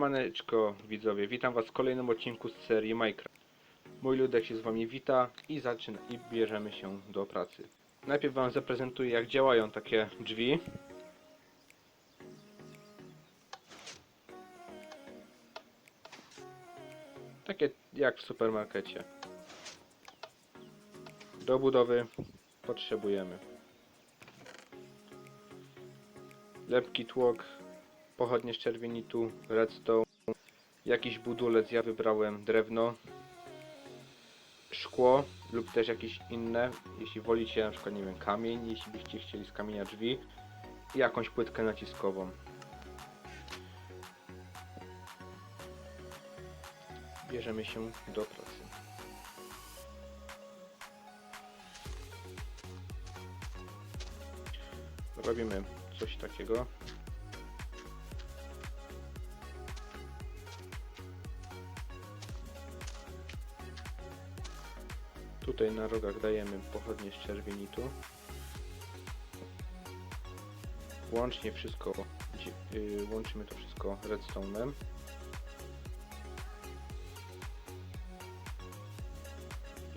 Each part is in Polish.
Siemaneczko widzowie, witam was w kolejnym odcinku z serii Minecraft. Mój ludek się z wami wita i zaczyna i bierzemy się do pracy. Najpierw wam zaprezentuję jak działają takie drzwi. Takie jak w supermarkecie. Do budowy potrzebujemy lepki tłok, pochodnie z czerwienitu, redstone, jakiś budulec, ja wybrałem drewno, szkło lub też jakieś inne, jeśli wolicie na przykład nie wiem kamień, jeśli byście chcieli z kamienia drzwi i jakąś płytkę naciskową. Bierzemy się do pracy. Robimy coś takiego. Tutaj na rogach dajemy pochodnie z czerwienitu. Łącznie wszystko, yy, łączymy to wszystko redstone'em.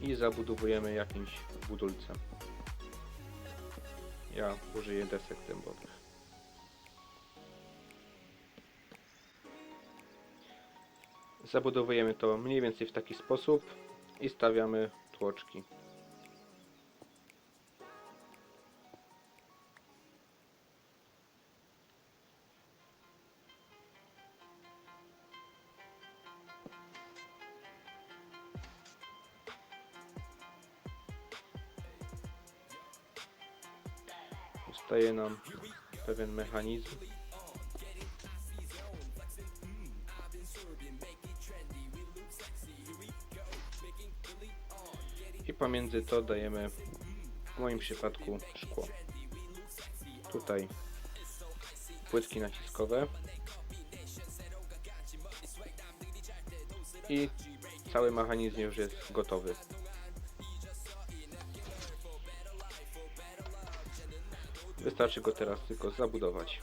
I zabudowujemy jakimś budulcem. Ja użyję desek dębowych. Zabudowujemy to mniej więcej w taki sposób i stawiamy tłoczki. Zostaje nam pewien mechanizm. I pomiędzy to dajemy w moim przypadku szkło. Tutaj płytki naciskowe. I cały mechanizm już jest gotowy. Wystarczy go teraz tylko zabudować.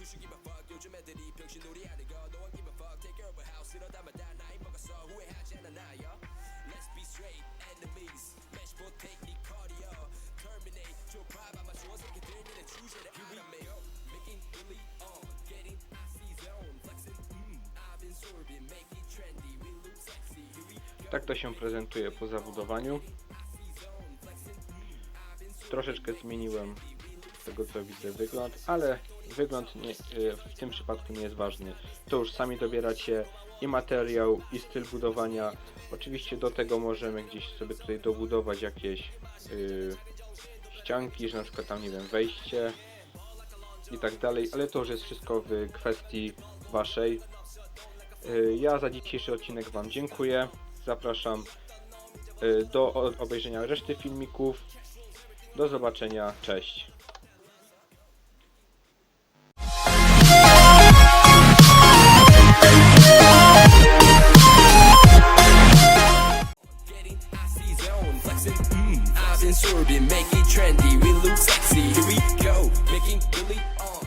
Tak to się prezentuje po zabudowaniu. Troszeczkę zmieniłem z tego co widzę wygląd, ale wygląd nie, y, w tym przypadku nie jest ważny. To już sami dobieracie i materiał, i styl budowania. Oczywiście do tego możemy gdzieś sobie tutaj dobudować jakieś y, ścianki, że na przykład tam nie wiem, wejście i tak dalej, ale to już jest wszystko w kwestii waszej. E, ja za dzisiejszy odcinek Wam dziękuję. Zapraszam e, do obejrzenia reszty filmików. Do zobaczenia, cześć. Mm. Trendy, we look sexy. Here we go, making on.